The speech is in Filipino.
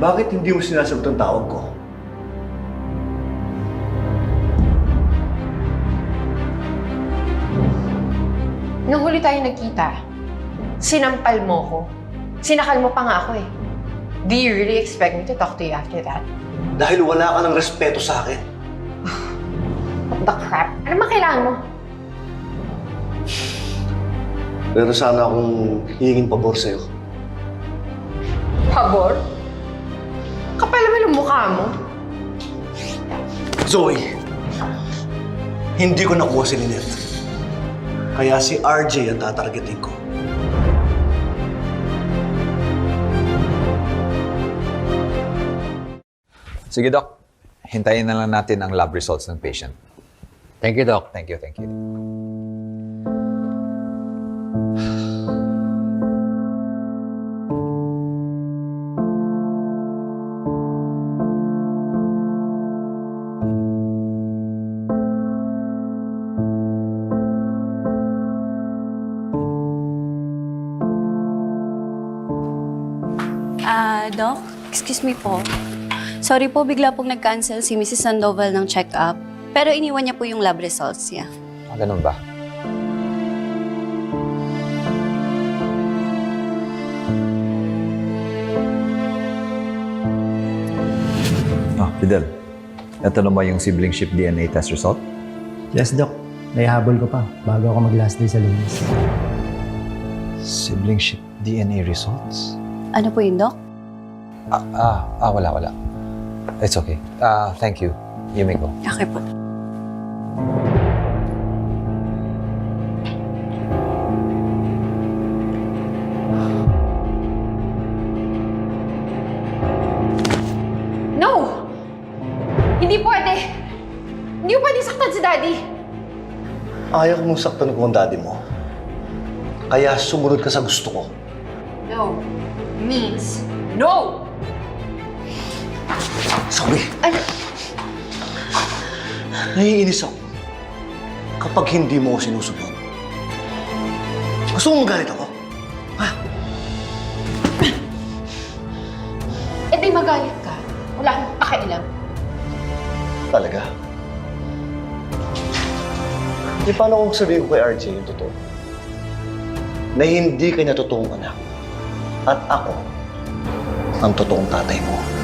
Bakit hindi mo sinasagot ang tawag ko? Nung huli tayo nagkita, sinampal mo ko. Sinakal mo pa nga ako eh. Do you really expect me to talk to you after that? Dahil wala ka ng respeto sa akin. What the crap? Ano man kailangan mo? Pero sana akong hihingin pabor sa'yo. Pabor? Naman ang mukha mo. Zoe, hindi ko nakuha si Lynette. Kaya si RJ ang tatargetin ko. Sige, Doc. Hintayin na lang natin ang lab results ng patient. Thank you, Doc. Thank you, thank you. Ah, Doc, excuse me po. Sorry po, bigla pong nag-cancel si Mrs. Sandoval ng check-up. Pero iniwan niya po yung lab results niya. Ah, ganun ba? Ah, Fidel. Ito na ba yung sibling ship DNA test result? Yes, Doc. Naihabol ko pa bago ako mag-last day sa linis. Sibling ship DNA results? Ano po yun, Doc? Ah, ah, ah wala, wala. It's okay. Ah, thank you. You may go. Okay po. No! Hindi pwede! Hindi ko pwede saktan si Daddy! Ayaw mong saktan ko ang daddy mo. Kaya sumunod ka sa gusto ko. No means no! Zoe, Ano? naiinis ako kapag hindi mo ako sinusunod. Gusto mo magalit ako? Eh di magalit ka. Wala akong pakialam. Talaga? Di paano kung sabihin ko kay RJ yung totoo? Na hindi ka niya totoong anak. At ako ang totoong tatay mo.